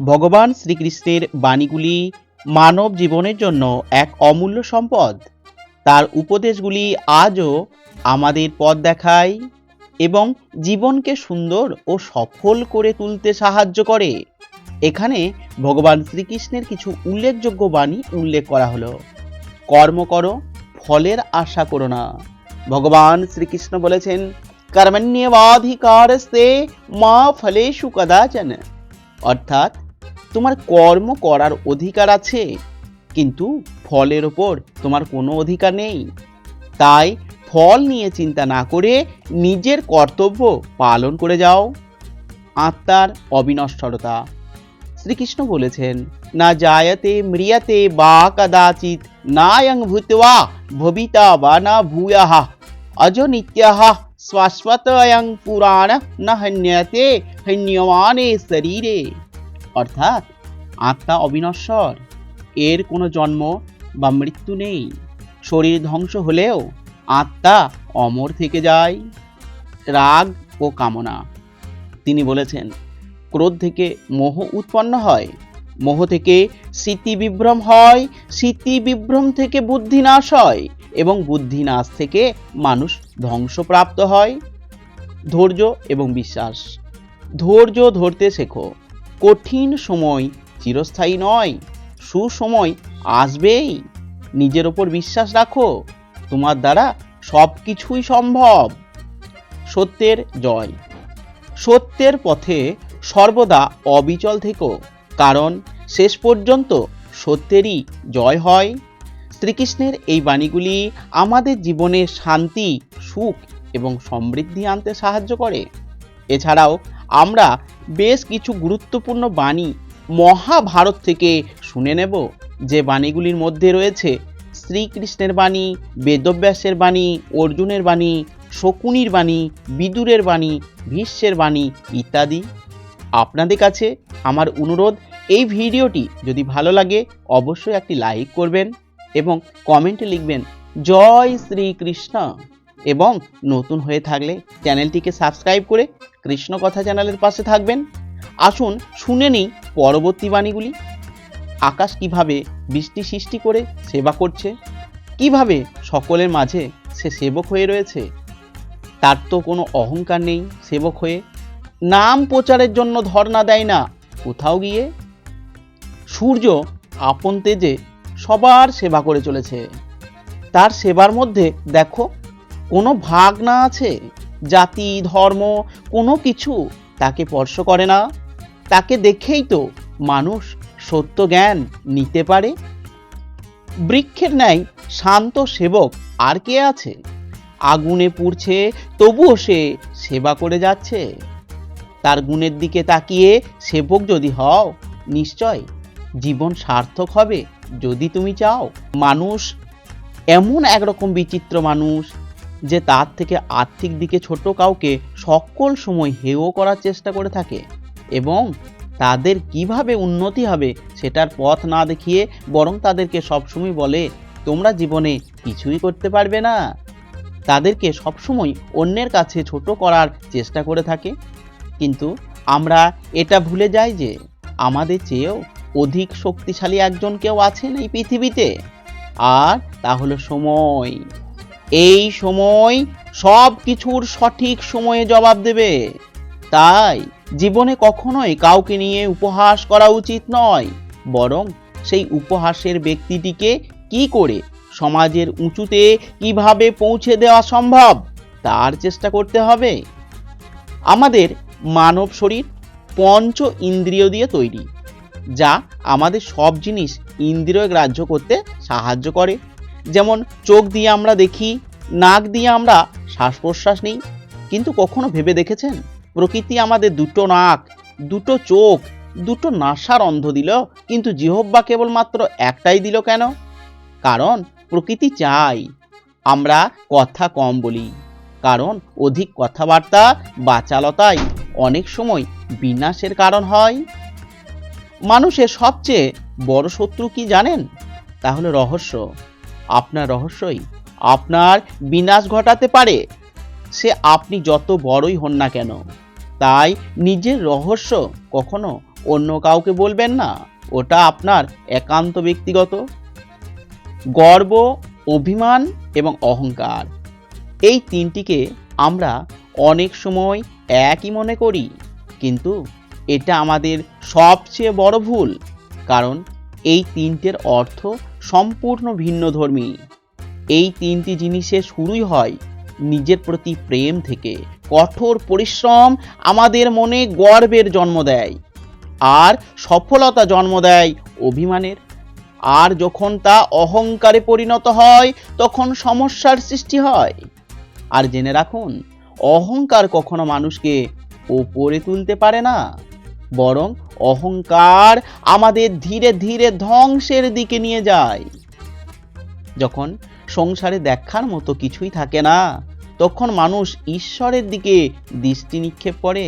ভগবান শ্রীকৃষ্ণের বাণীগুলি মানব জীবনের জন্য এক অমূল্য সম্পদ। তার উপদেশগুলি আজও আমাদের পথ দেখায় এবং জীবনকে সুন্দর ও সফল করে তুলতে সাহায্য করে। এখানে ভগবান শ্রীকৃষ্ণের কিছু উল্লেখযোগ্য বাণী উল্লেখ করা হলো। কর্ম করো, ফলের আশা করো না। ভগবান শ্রীকৃষ্ণ বলেছেন, কর্মণ্যবাধিকারস্তে মা ফলেষু কদাচন। অর্থাৎ তোমার কর্ম করার অধিকার আছে, কিন্তু ফলের ওপর তোমার কোনো অধিকার নেই। তাই ফল নিয়ে চিন্তা না করে নিজের কর্তব্য পালন করে যাও। আত্মার অবিনশ্বরতা। শ্রীকৃষ্ণ বলেছেন, না জায়তে ম্রিয়তে বা কদাচিৎ নায়ং ভূতবা ভবিতা বা না ভূয়াহ, অজ নিত্যহ শাশ্বতয়ং পুরাণ না হন্যতে, হন্যমানে শরীরে। অর্থাৎ আত্মা অবিনশ্বর। এর কোনো জন্ম বা মৃত্যু নেই। শরীর ধ্বংস হলেও আত্মা অমর থেকে যায়। রাগ ও কামনা। তিনি বলেছেন, ক্রোধ থেকে মোহ উৎপন্ন হয়। মোহ থেকে স্মৃতি বিভ্রম হয়। স্মৃতি বিভ্রম থেকে বুদ্ধি নাশ হয় এবং বুদ্ধি নাশ থেকে মানুষ ধ্বংসপ্রাপ্ত হয়। ধৈর্য এবং বিশ্বাস। ধৈর্য ধরতে শেখো। কঠিন সময় চিরস্থায়ী নয়, সুসময় আসবেই। নিজের ওপর বিশ্বাস রাখো, তোমার দ্বারা সব কিছুই সম্ভব। সত্যের জয়। সত্যের পথে সর্বদা অবিচল থেকো, কারণ শেষ পর্যন্ত সত্যেরই জয় হয়। শ্রীকৃষ্ণের এই বাণীগুলি আমাদের জীবনে শান্তি, সুখ এবং সমৃদ্ধি আনতে সাহায্য করে। এছাড়াও আমরা বেশ কিছু গুরুত্বপূর্ণ বাণী মহাভারত থেকে শুনে নেব। যে বাণীগুলির মধ্যে রয়েছে শ্রীকৃষ্ণের বাণী, বেদব্যাসের বাণী, অর্জুনের বাণী, শকুনির বাণী, বিদুরের বাণী, ভীষ্মের বাণী ইত্যাদি। আপনাদের কাছে আমার অনুরোধ, এই ভিডিওটি যদি ভালো লাগে অবশ্যই একটি লাইক করবেন এবং কমেন্টে লিখবেন, জয় শ্রীকৃষ্ণ! এবং নতুন হয়ে থাকলে চ্যানেলটিকে সাবস্ক্রাইব করে কৃষ্ণ কথা চ্যানেলের পাশে থাকবেন। আসুন শুনে নিই পরবর্তী বাণীগুলি। আকাশ কীভাবে বৃষ্টি সৃষ্টি করে সেবা করছে? কীভাবে সকলের মাঝে সে সেবক হয়ে রয়েছে? তার তো কোনো অহংকার নেই সেবক হয়ে। নাম প্রচারের জন্য ধর্ণা দেয় না, কোথাও গিয়ে? সূর্য আপন তেজে সবার সেবা করে চলেছে। তার সেবার মধ্যে দেখো, কোনো ভাগ না আছে। জাতি, ধর্ম, কোনো কিছু তাকে স্পর্শ করে না। তাকে দেখেই তো মানুষ সত্য জ্ঞান নিতে পারে। বৃক্ষের ন্যায় শান্ত সেবক আর কে আছে? আগুনে পুড়ছে, তবুও সে সেবা করে যাচ্ছে। তার গুণের দিকে তাকিয়ে সেবক যদি হও, নিশ্চয় জীবন সার্থক হবে যদি তুমি চাও। মানুষ এমন একরকম বিচিত্র মানুষ যে তার থেকে আর্থিক দিকে ছোট কাউকে সকল সময় হেয় করার চেষ্টা করে থাকে এবং তাদের কীভাবে উন্নতি হবে সেটার পথ না দেখিয়ে বরং তাদেরকে সবসময় বলে, তোমরা জীবনে কিছুই করতে পারবে না। তাদেরকে সবসময় অন্যের কাছে ছোট করার চেষ্টা করে থাকে। কিন্তু আমরা এটা ভুলে যাই যে আমাদের চেয়েও অধিক শক্তিশালী একজন কেউ আছেন এই পৃথিবীতে। আর তা হলো সময়। এই সময় সব কিছুর সঠিক সময়ে জবাব দেবে। তাই জীবনে কখনোই কাউকে নিয়ে উপহাস করা উচিত নয়, বরং সেই উপহাসের ব্যক্তিটিকে কি করে সমাজের উঁচুতে কীভাবে পৌঁছে দেওয়া সম্ভব, তার চেষ্টা করতে হবে। আমাদের মানব শরীর পঞ্চ ইন্দ্রিয় দিয়ে তৈরি, যা আমাদের সব জিনিস ইন্দ্রিয় গ্রাহ্য করতে সাহায্য করে। যেমন চোখ দিয়ে আমরা দেখি নাক দিয়ে আমরা শ্বাস প্রশ্বাস নিই, কিন্তু কখনো ভেবে দেখেছেন? প্রকৃতি আমাদের দুটো নাক, দুটো চোখ, দুটো নাসার অন্ধ দিল, কিন্তু জিহব্বা কেবলমাত্র একটাই দিল কেন? কারণ প্রকৃতি চাই, আমরা কথা কম বলি। কারণ অধিক কথাবার্তা বাচালতাই অনেক সময় বিনাশের কারণ হয়। মানুষের সবচেয়ে বড় শত্রু কি জানেন? তাহলে রহস্য। আপনার রহস্যই আপনার বিনাশ ঘটাতে পারে। সে আপনি যত বড়ই হন না কেন, তাই নিজের রহস্য কখনো অন্য কাউকে বলবেন না। ওটা আপনার একান্ত ব্যক্তিগত। গর্ব, অভিমান এবং অহংকার, এই তিনটিকে আমরা অনেক সময় একই মনে করি। কিন্তু এটা আমাদের সবচেয়ে বড় ভুল, কারণ এই তিনটের অর্থ সম্পূর্ণ ভিন্নধর্মী। এই তিনটি জিনিসের শুরুই হয় নিজের প্রতি প্রেম থেকে। কঠোর পরিশ্রম আমাদের মনে গর্বের জন্ম দেয়। আর সফলতা জন্ম দেয় অভিমানের। আর যখন তা অহংকারে পরিণত হয়, তখন সমস্যার সৃষ্টি হয়। আর জেনে রাখুন, অহংকার কখনো মানুষকে ওপরে তুলতে পারে না। বরং অহংকার আমাদের ধীরে ধীরে ধ্বংসের দিকে নিয়ে যায়। যখন সংসারে দেখার মতো কিছুই থাকে না। তখন মানুষ ঈশ্বরের দিকে দৃষ্টি নিক্ষেপ করে।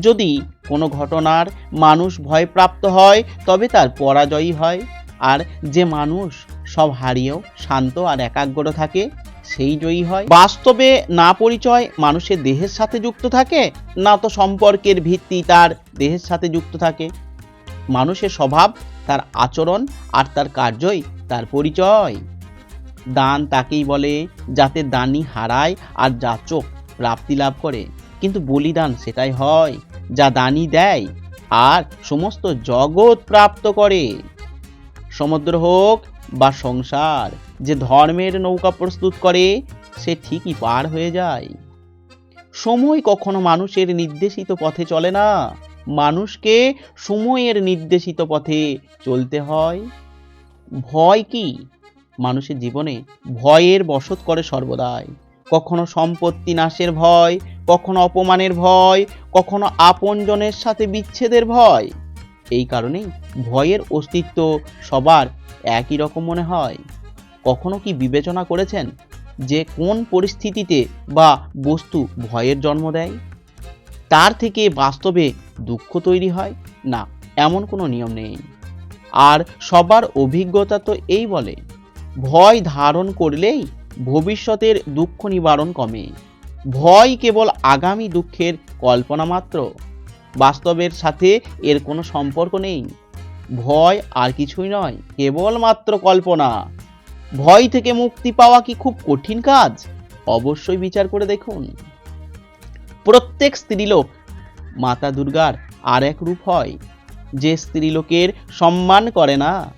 যদি কোনো ঘটনার মানুষ ভয়প্রাপ্ত হয়, তবে তার পরাজয়ী হয়। আর যে মানুষ সব হারিয়েও শান্ত আর একাগ্র থাকে, সেই জয়ী হয়। বাস্তবে না পরিচয় মানুষের দেহের সাথে যুক্ত থাকে, না তো সম্পর্কের ভিত্তি তার দেহের সাথে যুক্ত থাকে। মানুষের স্বভাব, তার আচরণ আর তার কার্যই তার পরিচয়। দান তাকেই বলে, যাতে দানি হারায় আর যাচক প্রাপ্তি লাভ করে। কিন্তু বলিদান সেটাই হয়, যা দানি দেয় আর সমস্ত জগৎ প্রাপ্ত করে। সমুদ্র হোক বা সংসার, যে ধর্মের নৌকা প্রস্তুত করে, সে ঠিকই পার হয়ে যায়। সময় কখনো মানুষের নির্দেশিত পথে চলে না, মানুষকে সময়ের নির্দেশিত পথে চলতে হয়। ভয় কি? মানুষের জীবনে ভয়ের বসত করে সর্বদাই। কখনো সম্পত্তি নাশের ভয়, কখনো অপমানের ভয়, কখনো আপনজনের সাথে বিচ্ছেদের ভয়। এই কারণেই ভয়ের অস্তিত্ব সবার একই রকম মনে হয়। কখনো কি বিবেচনা করেছেন যে কোন পরিস্থিতিতে বা বস্তু ভয়ের জন্ম দেয়? তার থেকে বাস্তবে দুঃখ তৈরি হয়? না, এমন কোনো নিয়ম নেই। আর সবার অভিজ্ঞতা তো এই বলে। ভয় ধারণ করলেই ভবিষ্যতের দুঃখ নিবারণ কমে। ভয় কেবল আগামী দুঃখের কল্পনা মাত্র। বাস্তবের সাথে এর কোনো সম্পর্ক নেই। ভয় আর কিছুই নয়, কেবলমাত্র কল্পনা। ভয় থেকে মুক্তি পাওয়া কি খুব কঠিন কাজ? অবশ্যই বিচার করে দেখুন। প্রত্যেক স্ত্রীলোক, মাতা দুর্গার আর এক রূপ হয়। যে স্ত্রীলোকের সম্মান করে না,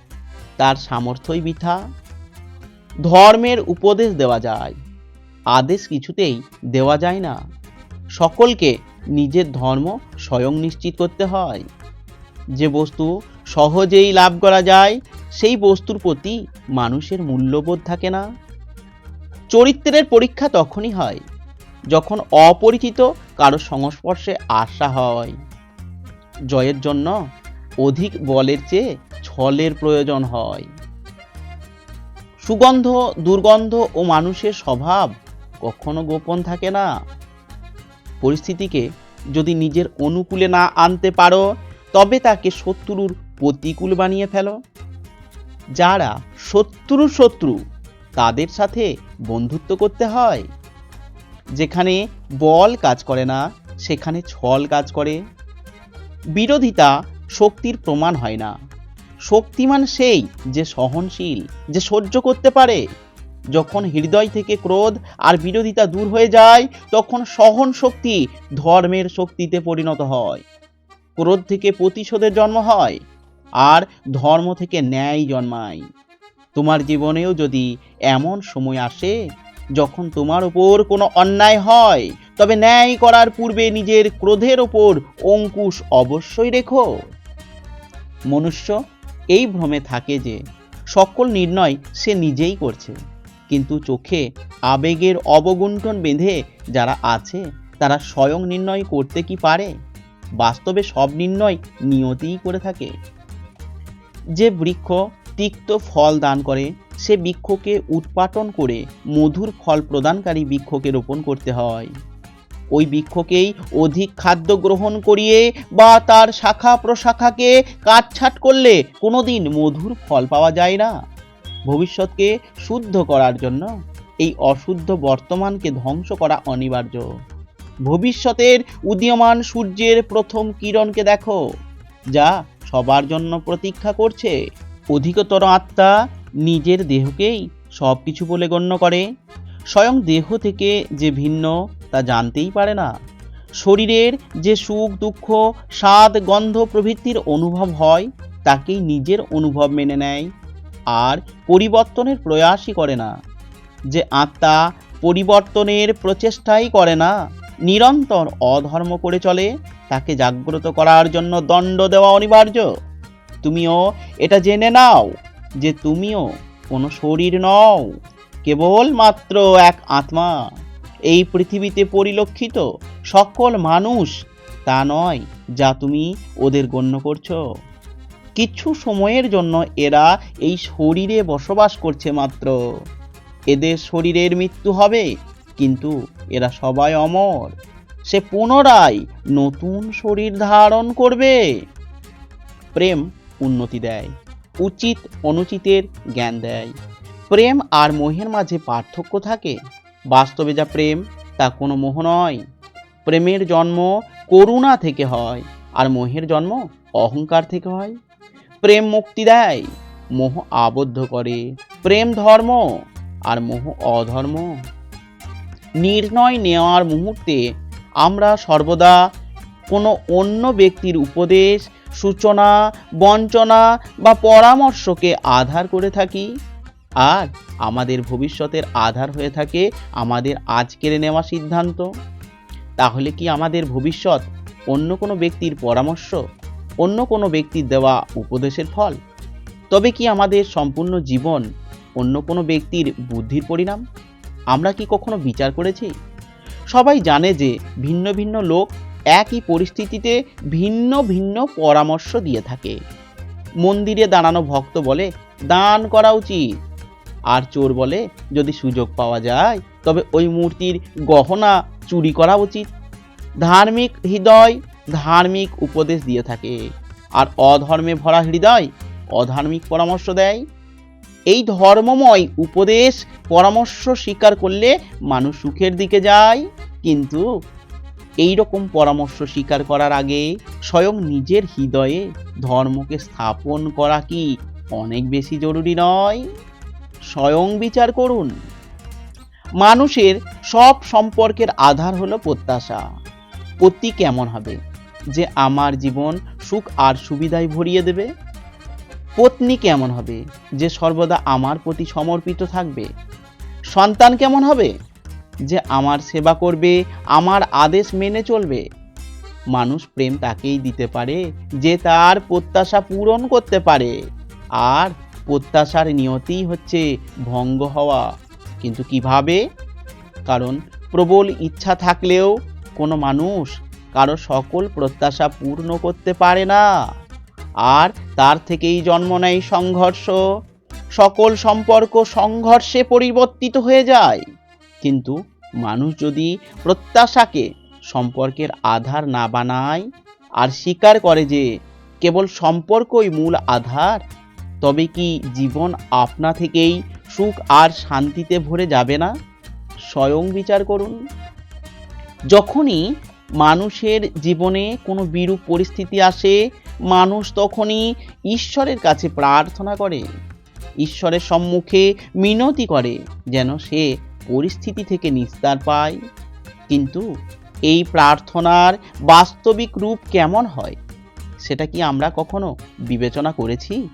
তার সামর্থ্যই বৃথা। ধর্মের উপদেশ দেওয়া যায়। আদেশ কিছুতেই দেওয়া যায় না। সকলকে নিজের ধর্ম স্বয়ং নিশ্চিত করতে হয়। যে বস্তু সহজেই লাভ করা যায়, সেই বস্তুর প্রতি মানুষের মূল্যবোধ থাকে না। চরিত্রের পরীক্ষা তখনই হয়, যখন অপরিচিত কারও সংস্পর্শে আসা হয়। জয়ের জন্য অধিক বলের চেয়ে ছলের প্রয়োজন হয়। সুগন্ধ, দুর্গন্ধ ও মানুষের স্বভাব কখনো গোপন থাকে না। পরিস্থিতিকে যদি নিজের অনুকূলে না আনতে পারো, তবে তাকে শত্রুর প্রতিকূল বানিয়ে ফেলো। যারা শত্রু শত্রু, তাদের সাথে বন্ধুত্ব করতে হয়। যেখানে বল কাজ করে না, সেখানে ছল কাজ করে। বিরোধিতা শক্তির প্রমাণ হয় না। শক্তিমান সেই যে সহনশীল, যে সহ্য করতে পারে। যখন হৃদয় থেকে ক্রোধ আর বিরোধিতা দূর হয়ে যায়, তখন সহন শক্তি ধর্মের শক্তিতে পরিণত হয়। ক্রোধ থেকে প্রতিশোধের জন্ম হয় আর ধর্ম থেকে ন্যায় জন্মায়। তোমার জীবনেও যদি এমন সময় আসে যখন তোমার উপর কোনো অন্যায় হয়, তবে ন্যায় করার পূর্বে নিজের ক্রোধের ওপর অঙ্কুশ অবশ্যই রেখো। মনুষ্য এই ভ্রমে থাকে যে সকল নির্ণয় সে নিজেই করছে। কিন্তু চোখে আবেগের অবগুণ্ঠন বেঁধে যারা আছে, তারা স্বয়ং নির্ণয় করতে কি পারে? বাস্তবে সব নির্ণয় নিয়তিই করে থাকে। যে বৃক্ষ তিক্ত ফল দান করে, সে বৃক্ষকে উৎপাটন করে মধুর ফল প্রদানকারী বৃক্ষকে রোপণ করতে হয়। ওই বৃক্ষকেই অধিক খাদ্য গ্রহণ করিয়ে বা তার শাখা প্রশাখাকে কাটছাট করলে কোনোদিন মধুর ফল পাওয়া যায় না। ভবিষ্যৎকে শুদ্ধ করার জন্য এই অশুদ্ধ বর্তমানকে ধ্বংস করা অনিবার্য। ভবিষ্যতের উদীয়মান সূর্যের প্রথম কিরণকে দেখো, যা সবার জন্য প্রতীক্ষা করছে। অধিকতর আত্মা নিজের দেহকেই সব কিছু বলে গণ্য করে। স্বয়ং দেহ থেকে যে ভিন্ন তা জানতেই পারে না। শরীরের যে সুখ, দুঃখ, স্বাদ, গন্ধ প্রভৃতির অনুভব হয়, তাকেই নিজের অনুভব মেনে নেয়, আর পরিবর্তনের প্রয়াসই করে না। যে আত্মা পরিবর্তনের প্রচেষ্টাই করে না, নিরন্তর অধর্ম করে চলে, তাকে জাগ্রত করার জন্য দণ্ড দেওয়া অনিবার্য। তুমিও এটা জেনে নাও যে তুমিও কোনো শরীর নও। কেবল মাত্র এক আত্মা। এই পৃথিবীতে পরিলক্ষিত সকল মানুষ তা নয় যা তুমি ওদের গণ্য করছ। কিছু সময়ের জন্য এরা এই শরীরে বসবাস করছে মাত্র। এদের শরীরের মৃত্যু হবে, কিন্তু এরা সবাই অমর। সে পুনরায় নতুন শরীর ধারণ করবে। প্রেম উন্নতি দেয়, উচিত অনুচিতের জ্ঞান দেয়। প্রেম আর মোহের মাঝে পার্থক্য থাকে। বাস্তবে যা প্রেম, তা কোনো মোহ নয়। প্রেমের জন্ম করুণা থেকে হয় আর মোহের জন্ম অহংকার থেকে হয়। প্রেম মুক্তি দেয়, মোহ আবদ্ধ করে। প্রেম ধর্ম আর মোহ অধর্ম। নির্ণয় নেওয়ার মুহূর্তে আমরা সর্বদা কোনো অন্য ব্যক্তির উপদেশ, সূচনা, বঞ্চনা বা পরামর্শকে আধার করে থাকি। আর আমাদের ভবিষ্যতের আধার হয়ে থাকে আমাদের আজকের নেওয়া সিদ্ধান্ত। তাহলে কি আমাদের ভবিষ্যৎ অন্য কোনো ব্যক্তির পরামর্শ, অন্য কোনো ব্যক্তির দেওয়া উপদেশের ফল? তবে কি আমাদের সম্পূর্ণ জীবন অন্য কোনো ব্যক্তির বুদ্ধির পরিণাম? আমরা কি কখনো বিচার করেছি? সবাই জানে যে ভিন্ন ভিন্ন লোক একই পরিস্থিতিতে ভিন্ন ভিন্ন পরামর্শ দিয়ে থাকে। মন্দিরে দাঁড়ানো ভক্ত বলে, দান করা উচিত। আর চোর বলে, যদি সুযোগ পাওয়া যায়, তবে ওই মূর্তির গহনা চুরি করা উচিত। ধার্মিক হৃদয় ধার্মিক উপদেশ দিয়ে থাকে। আর অধর্মে ভরা হৃদয় অধার্মিক পরামর্শ দেয়। এই ধর্মময় উপদেশ পরামর্শ স্বীকার করলে মানুষ সুখের দিকে যায়। কিন্তু এই রকম পরামর্শ স্বীকার করার আগে স্বয়ং নিজের হৃদয়ে ধর্মকে স্থাপন করা কি অনেক বেশি জরুরি নয়? স্বয়ং বিচার করুন। মানুষের সব সম্পর্কের আধার হলো প্রত্যাশা। পতি কেমন হবে? যে আমার জীবন সুখ আর সুবিধায় ভরিয়ে দেবে? পত্নী কেমন হবে? যে সর্বদা আমার প্রতি সমর্পিত থাকবে? সন্তান কেমন হবে? যে আমার সেবা করবে, আমার আদেশ মেনে চলবে? মানুষ প্রেম তাকেই দিতে পারে, যে তার প্রত্যাশা পূরণ করতে পারে। আর প্রত্যাশার নিয়তিই হচ্ছে ভঙ্গ হওয়া। কিন্তু কীভাবে? কারণ প্রবল ইচ্ছা থাকলেও কোনো মানুষ কারও সকল প্রত্যাশা পূর্ণ করতে পারে না। আর তার থেকেই জন্ম নেয় সংঘর্ষ। সকল সম্পর্ক সংঘর্ষে পরিবর্তিত হয়ে যায়। কিন্তু মানুষ যদি প্রত্যাশাকে সম্পর্কের আধার না বানায় আর স্বীকার করে যে কেবল সম্পর্কই মূল আধার তবে কি জীবন আপনা থেকেই সুখ আর শান্তিতে ভরে যাবে না? স্বয়ং বিচার করুন। যখনই মানুষের জীবনে কোনো বিরূপ পরিস্থিতি আসে, মানুষ তখনই ঈশ্বরের কাছে প্রার্থনা করে। ঈশ্বরের সম্মুখে মিনতি করে যেন সে পরিস্থিতি থেকে নিস্তার পায়। কিন্তু এই প্রার্থনার বাস্তবিক রূপ কেমন হয়, সেটা কি আমরা কখনো বিবেচনা করেছি?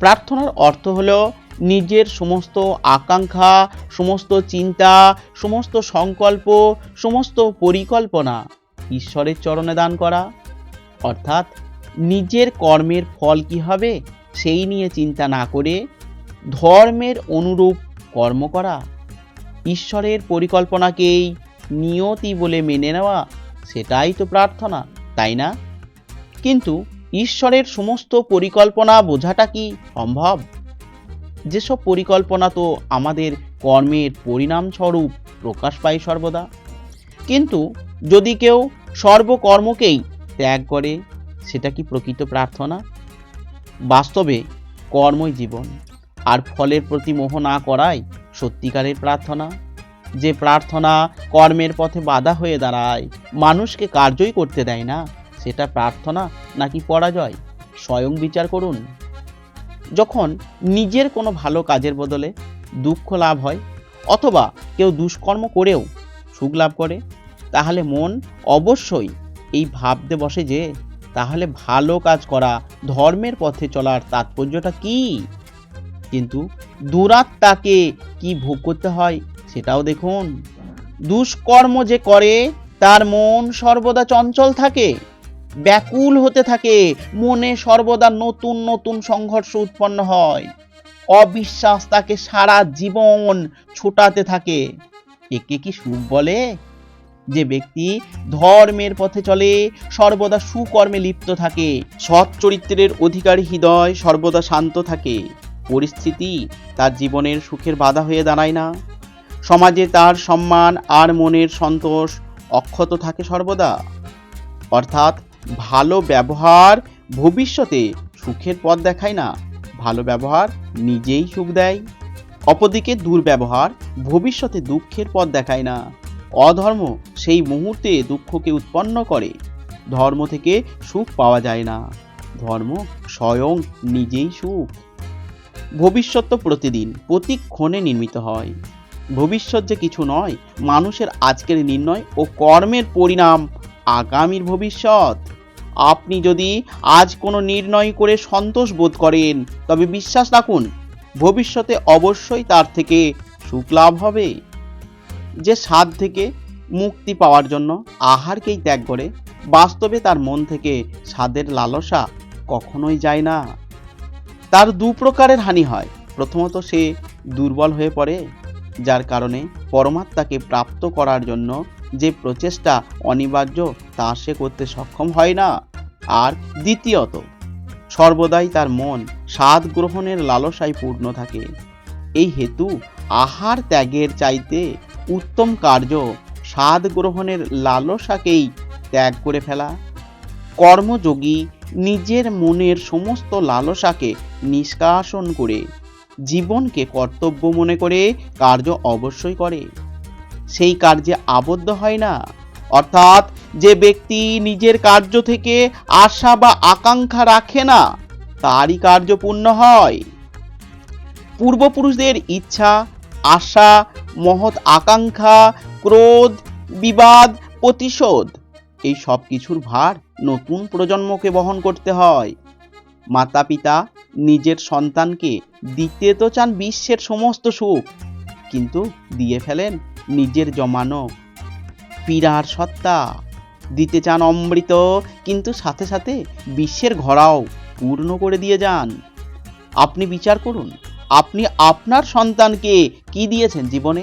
প্রার্থনার অর্থ হলো নিজের সমস্ত আকাঙ্ক্ষা, সমস্ত চিন্তা, সমস্ত সংকল্প, সমস্ত পরিকল্পনা ঈশ্বরের চরণে দান করা। অর্থাৎ নিজের কর্মের ফল কি হবে সেই নিয়ে চিন্তা না করে ধর্মের অনুরূপ কর্ম করা। ঈশ্বরের পরিকল্পনাকেই নিয়তি বলে মেনে নেওয়া, সেটাই তো প্রার্থনা, তাই না? কিন্তু ঈশ্বরের সমস্ত পরিকল্পনা বোঝাটা কি সম্ভব? যেসব পরিকল্পনা তো আমাদের কর্মের পরিণামস্বরূপ প্রকাশ পায় সর্বদা। কিন্তু যদি কেউ সর্বকর্মকেই ত্যাগ করে, সেটা কি প্রকৃত প্রার্থনা? বাস্তবে কর্মই জীবন, আর ফলের প্রতি মোহ না করাই সত্যিকারের প্রার্থনা। যে প্রার্থনা কর্মের পথে বাধা হয়ে দাঁড়ায়, মানুষকে কার্যই করতে দেয় না। সেটা প্রার্থনা নাকি পরাজয়? স্বয়ং বিচার করুন। যখন নিজের কোনো ভালো কাজের বদলে দুঃখ লাভ হয় অথবা কেউ দুষ্কর্ম করেও সুখ লাভ করে, তাহলে মন অবশ্যই এই ভাবতে বসে যে, তাহলে ভালো কাজ করা ধর্মের পথে চলার তাৎপর্যটা কি? কিন্তু দুরাত্মাকে কি ভোগ করতে হয় সেটাও দেখুন। দুষ্কর্ম যে করে, তার মন সর্বদা চঞ্চল থাকে। ব্যাকুল হতে থাকে, মনে সর্বদা নতুন নতুন সংঘর্ষ উৎপন্ন হয়। অবিশ্বাস তাকে সারা জীবন ছোটাতে থাকে। একে কি সুখ বলে? যে ব্যক্তি ধর্মের পথে চলে, সর্বদা সুকর্মে লিপ্ত থাকে। সৎ চরিত্রের অধিকারী হৃদয় সর্বদা শান্ত থাকে। পরিস্থিতি তার জীবনের সুখের বাধা হয়ে দাঁড়ায় না। সমাজে তার সম্মান আর মনের সন্তোষ অক্ষত থাকে সর্বদা। অর্থাৎ ভালো ব্যবহার ভবিষ্যতে সুখের পথ দেখায় না। ভালো ব্যবহার নিজেই সুখ দেয়। অপরদিকে দুর্ব্যবহার ভবিষ্যতে দুঃখের পথ দেখায় না। অধর্ম সেই মুহূর্তে দুঃখকে উৎপন্ন করে। ধর্ম থেকে সুখ পাওয়া যায় না। ধর্ম স্বয়ং নিজেই সুখ। ভবিষ্যৎ তো প্রতিদিন, প্রতিক্ষণে নির্মিত হয়। ভবিষ্যৎ যে কিছু নয়, মানুষের আজকের নির্ণয় ও কর্মের পরিণাম আগামীর ভবিষ্যৎ। আপনি যদি আজ কোনো নির্ণয় করে সন্তোষ বোধ করেন, তবে বিশ্বাস রাখুন, ভবিষ্যতে অবশ্যই তার থেকে সুখ লাভ হবে। যে স্বাদ থেকে মুক্তি পাওয়ার জন্য আহারকেই ত্যাগ করে, বাস্তবে তার মন থেকে স্বাদের লালসা কখনোই যায় না। তার দু প্রকারের হানি হয়। প্রথমত, সে দুর্বল হয়ে পড়ে, যার কারণে পরমাত্মাকে প্রাপ্ত করার জন্য যে প্রচেষ্টা অনিবার্য, তা সে করতে সক্ষম হয় না। আর দ্বিতীয়ত, সর্বদাই তার মন স্বাদ গ্রহণের লালসায় পূর্ণ থাকে। এই হেতু আহার ত্যাগের চাইতে উত্তম কার্য স্বাদ গ্রহণের লালসাকেই ত্যাগ করে ফেলা। কর্মযোগী নিজের মনের সমস্ত লালসাকে নিষ্কাশন করে, জীবনকে কর্তব্য মনে করে কার্য অবশ্যই করে। সেই কার্যে আবদ্ধ হয় না। অর্থাৎ যে ব্যক্তি নিজের কার্য থেকে আশা বা আকাঙ্ক্ষা রাখে না, তারই কার্য পূর্ণ হয়। পূর্বপুরুষদের ইচ্ছা, আশা, মহৎ আকাঙ্ক্ষা, ক্রোধ, বিবাদ, প্রতিশোধ, এই সব কিছুর ভার নতুন প্রজন্মকে বহন করতে হয়। মাতা পিতা নিজের সন্তানকে দিতে তো চান বিশ্বের সমস্ত সুখ, কিন্তু দিয়ে ফেলেন নিজের জমানো। পীড়ার সত্তা দিতে চান অমৃত, কিন্তু সাথে সাথে বিশ্বের ঘরাও পূর্ণ করে দিয়ে যান। আপনি বিচার করুন, আপনি আপনার সন্তানকে কি দিয়েছেন জীবনে?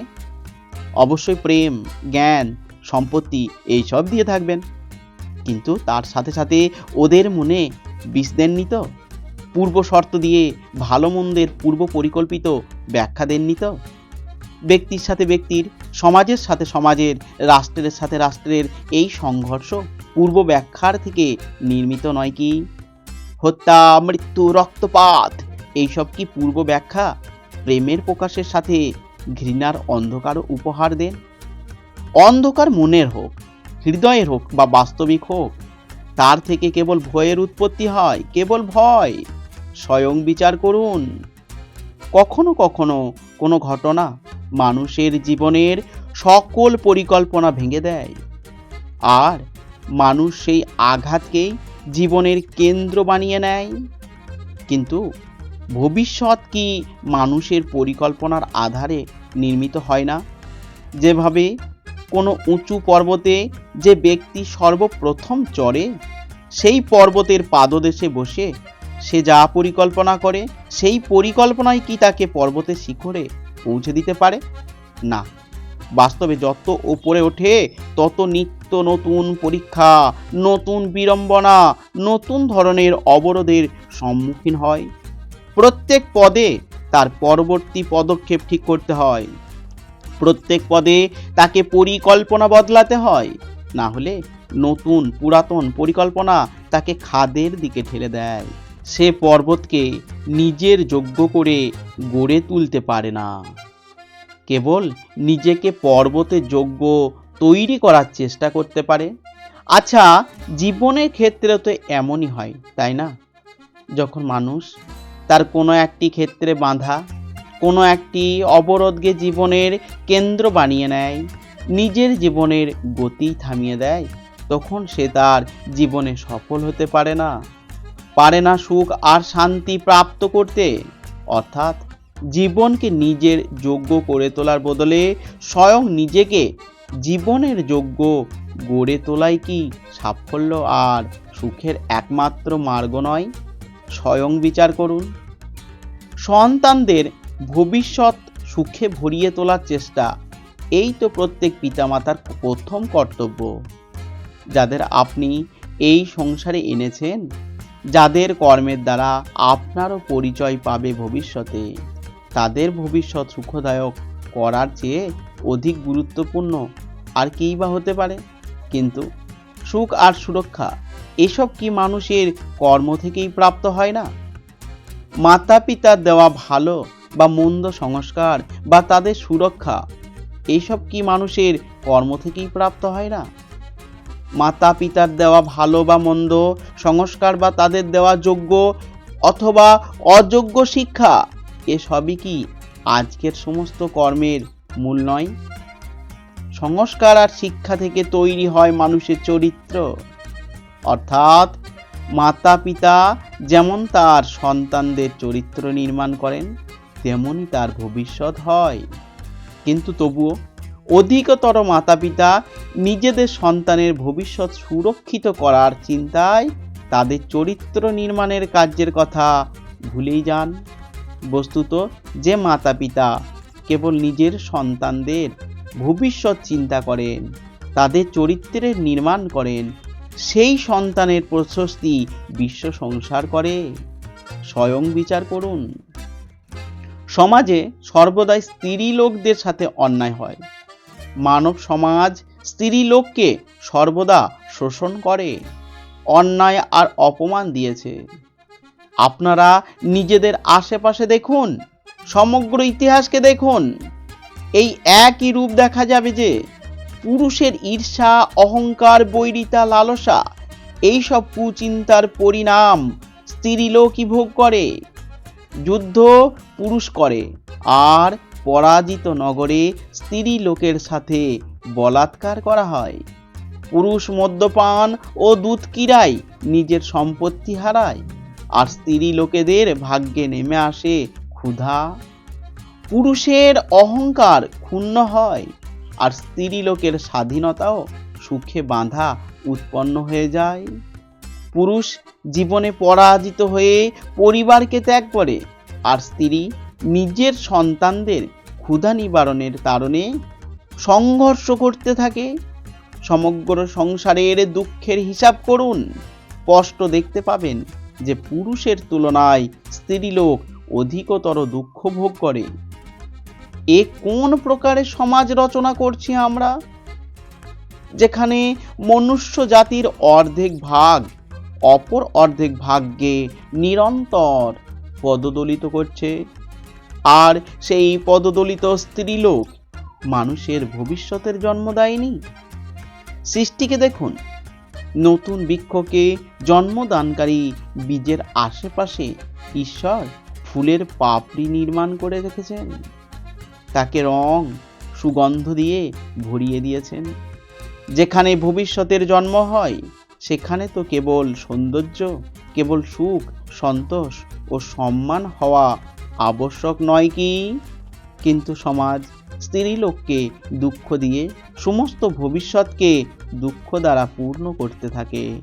অবশ্যই প্রেম, জ্ঞান, সম্পত্তি এইসব দিয়ে থাকবেন। কিন্তু তার সাথে সাথে ওদের মনে বিষ দেননি তো? পূর্ব শর্ত দিয়ে ভালো মন্দের পূর্ব পরিকল্পিত ব্যাখ্যা দেননি তো? ব্যক্তির সাথে ব্যক্তির, সমাজের সাথে সমাজের, রাষ্ট্রের সাথে রাষ্ট্রের এই সংঘর্ষ পূর্ব ব্যাখ্যার থেকে নির্মিত নয় কি? হত্যা, মৃত্যু, রক্তপাত, এইসব কি পূর্ব ব্যাখ্যা? প্রেমের প্রকাশের সাথে ঘৃণার অন্ধকার উপহার দেন? অন্ধকার মনের হোক, হৃদয়ের হোক বা বাস্তবিক হোক, তার থেকে কেবল ভয়ের উৎপত্তি হয়, কেবল ভয়। স্বয়ং বিচার করুন। কখনো কখনো কোনো ঘটনা মানুষের জীবনের সকল পরিকল্পনা ভেঙে দেয়। আর মানুষ সেই আঘাতকেই জীবনের কেন্দ্র বানিয়ে নেয়। কিন্তু ভবিষ্যৎ কি মানুষের পরিকল্পনার আধারে নির্মিত হয় না? যেভাবে কোনো উঁচু পর্বতে যে ব্যক্তি সর্বপ্রথম চড়ে, সেই পর্বতের পাদদেশে বসে সে যা পরিকল্পনা করে, সেই পরিকল্পনাই কি তাকে পর্বতের শিখরে পৌঁছে দিতে পারে? না। বাস্তবে যত ওপরে ওঠে, তত নিত্য নতুন পরীক্ষা, নতুন বিড়ম্বনা, নতুন ধরনের অবরোধের সম্মুখীন হয়। প্রত্যেক পদে তার পরবর্তী পদক্ষেপ ঠিক করতে হয়। প্রত্যেক পদে তাকে পরিকল্পনা বদলাতে হয়। না হলে নতুন পুরাতন পরিকল্পনা তাকে খাদের দিকে ঠেলে দেয়। সে পর্বতকে নিজের যোগ্য করে গড়ে তুলতে পারে না। কেবল নিজেকে পর্বতের যোগ্য তৈরি করার চেষ্টা করতে পারে। আচ্ছা জীবনের ক্ষেত্রে তো এমনই হয়, তাই না? যখন মানুষ তার কোনো একটি ক্ষেত্রে বাঁধা, কোনো একটি অবরোধকে জীবনের কেন্দ্র বানিয়ে নেয়, নিজের জীবনের গতি থামিয়ে দেয়, তখন সে তার জীবনে সফল হতে পারে না। পারে না সুখ আর শান্তি প্রাপ্ত করতে। অর্থাৎ জীবনকে নিজের যোগ্য করে তোলার বদলে স্বয়ং নিজেকে জীবনের যোগ্য গড়ে তোলাই কি সাফল্য আর সুখের একমাত্র মার্গ নয়? স্বয়ং বিচার করুন। সন্তানদের ভবিষ্যৎ সুখে ভরিয়ে তোলার চেষ্টা, এই তো প্রত্যেক পিতামাতার প্রথম কর্তব্য। যাদের আপনি এই সংসারে এনেছেন যাদের কর্মের দ্বারা আপনারও পরিচয় পাবে ভবিষ্যতে, তাদের ভবিষ্যৎ সুখদায়ক করার চেয়ে অধিক গুরুত্বপূর্ণ আর কী বা হতে পারে। কিন্তু সুখ আর সুরক্ষা, এসব কি মানুষের কর্ম থেকেই প্রাপ্ত হয় না? মাতা পিতার দেওয়া ভালো বা মন্দ সংস্কার বা তাদের সুরক্ষা এইসব কি মানুষের কর্ম থেকেই প্রাপ্ত হয় না? মাতা পিতার দেওয়া ভালো বা মন্দ, সংস্কার বা তাদের দেওয়া যোগ্য অথবা অযোগ্য শিক্ষা এসবই কি আজকের সমস্ত কর্মের মূল নয়? সংস্কার আর শিক্ষা থেকে তৈরি হয় মানুষের চরিত্র। অর্থাৎ মাতা পিতা যেমন তার সন্তানদের চরিত্র নির্মাণ করেন, তেমনই তার ভবিষ্যৎ হয়। কিন্তু তবুও অধিকতর মাতা পিতা নিজেদের সন্তানের ভবিষ্যৎ সুরক্ষিত করার চিন্তায় তাদের চরিত্র নির্মাণের কার্যের কথা ভুলেই যান। বস্তুত যে মাতা পিতা কেবল নিজের সন্তানদের ভবিষ্যৎ চিন্তা করেন, তাদের চরিত্রের নির্মাণ করেন, সেই সন্তানের প্রশস্তি বিশ্ব সংসার করে। স্বয়ং বিচার করুন। সমাজে সর্বদাই স্ত্রী লোকদের সাথে অন্যায় হয়। মানব সমাজ স্ত্রী লোককে সর্বদা শোষণ করে, অন্যায় আর অপমান দিয়েছে। আপনারা নিজেদের আশেপাশে দেখুন, সমগ্র ইতিহাসকে দেখুন। এই একই রূপ দেখা যাবে যে, পুরুষের ঈর্ষা, অহংকার, বৈরিতা, লালসা, এইসব কুচিন্তার পরিণাম স্ত্রীলোকই ভোগ করে, যুদ্ধ পুরুষ করে, আর পরাজিত নগরে স্ত্রী লোকের সাথে বলাৎকার করা হয়। পুরুষ মদ্যপান ও দুধ কিরাই নিজের সম্পত্তি হারায়, আর স্ত্রী লোকেদের ভাগ্যে নেমে আসে ক্ষুধা। পুরুষের অহংকার ক্ষুণ্ণ হয়, আর স্ত্রী লোকের স্বাধীনতাও সুখে বাঁধা উৎপন্ন হয়ে যায়। পুরুষ জীবনে পরাজিত হয়ে পরিবারকে ত্যাগ করে, আর স্ত্রী নিজের সন্তানদের ক্ষুধা নিবারণের কারণে সংঘর্ষ করতে থাকে। সমগ্র সংসারের দুঃখের হিসাব করুন। স্পষ্ট দেখতে পাবেন যে পুরুষের তুলনায় স্ত্রীলোক অধিকতর দুঃখ ভোগ করে। এ কোন প্রকারের সমাজ রচনা করছি আমরা? যেখানে মনুষ্য জাতির অর্ধেক ভাগ অপর অর্ধেক ভাগ্যে নিরন্তর পদদলিত করছে। আর সেই পদদলিত স্ত্রীলোক মানুষের ভবিষ্যতের জন্ম দেয়নি। সৃষ্টিকে দেখুন, নতুন বৃক্ষকে জন্মদানকারী বীজের আশেপাশে ঈশ্বর ফুলের পাপড়ি নির্মাণ করে রেখেছেন। তাকে রং, সুগন্ধ দিয়ে ভরিয়ে দিয়েছেন। যেখানে ভবিষ্যতের জন্ম হয়, সেখানে তো কেবল সৌন্দর্য, কেবল সুখ, সন্তোষ ও সম্মান হওয়া আবশ্যক নয় কি? কিন্তু সমাজ স্ত্রী লোককে দুঃখ দিয়ে সমস্ত ভবিষ্যৎকে দুঃখ দ্বারা পূর্ণ করতে থাকে।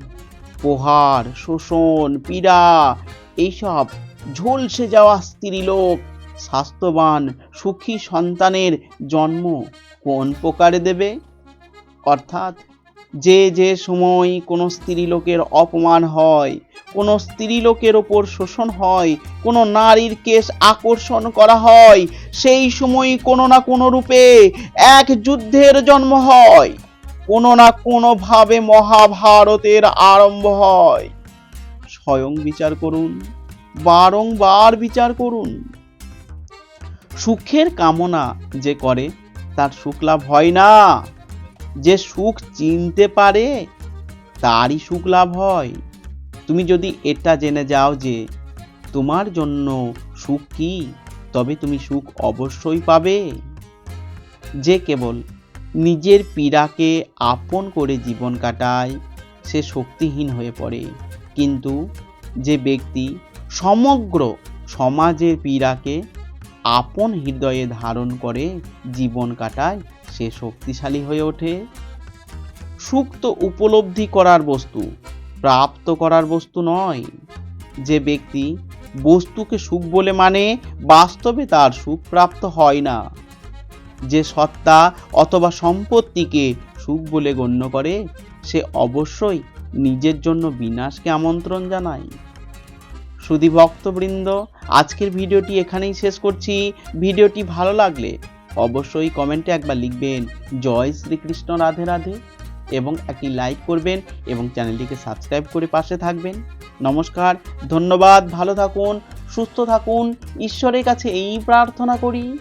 প্রহার শোষণ, পীড়া, এইসব ঝলসে যাওয়া স্ত্রীলোক স্বাস্থ্যবান, সুখী সন্তানের জন্ম কোন প্রকারে দেবে? অর্থাৎ যে যে সময় কোনো স্ত্রীলোকের অপমান হয়, কোনো স্ত্রীলোকের ওপর শোষণ হয়, কোনো নারীর কেশ আকর্ষণ করা হয়, সেই সময় কোনো না কোনো রূপে এক যুদ্ধের জন্ম হয়, কোনো না কোনোভাবে মহাভারতের আরম্ভ হয়। স্বয়ং বিচার করুন, বারংবার বিচার করুন। সুখের কামনা যে করে, তার সুখ লাভ হয় না। যে সুখ চিনতে পারে, তারই সুখ লাভ হয়। তুমি যদি এটা জেনে যাও যে তোমার জন্য সুখ কি, তবে তুমি সুখ অবশ্যই পাবে। যে কেবল নিজের পীড়াকে আপন করে জীবন কাটায়, সে শক্তিহীন হয়ে পড়ে। কিন্তু যে ব্যক্তি সমগ্র সমাজের পীড়াকে আপন হৃদয়ে ধারণ করে জীবন কাটায় সে শক্তিশালী হয়ে ওঠে। সুখ তো উপলব্ধি করার বস্তু, প্রাপ্ত করার বস্তু নয়। যে ব্যক্তি বস্তুকে সুখ বলে মানে বাস্তবে তার সুখ প্রাপ্ত হয় না। যে সত্তা অথবা সম্পত্তিকে সুখ বলে গণ্য করে, সে অবশ্যই নিজের জন্য বিনাশকে আমন্ত্রণ জানায়। সুধী ভক্তবৃন্দ, আজকের ভিডিওটি এখানেই শেষ করছি। ভিডিওটি ভালো লাগলে অবশ্যই কমেন্টে একবার লিখবেন, জয় শ্রীকৃষ্ণ, রাধে রাধে। এবং একটি লাইক করবেন এবং চ্যানেলটিকে সাবস্ক্রাইব করে পাশে থাকবেন। নমস্কার, ধন্যবাদ, ভালো থাকুন, সুস্থ থাকুন। ঈশ্বরের কাছে এই প্রার্থনা করি।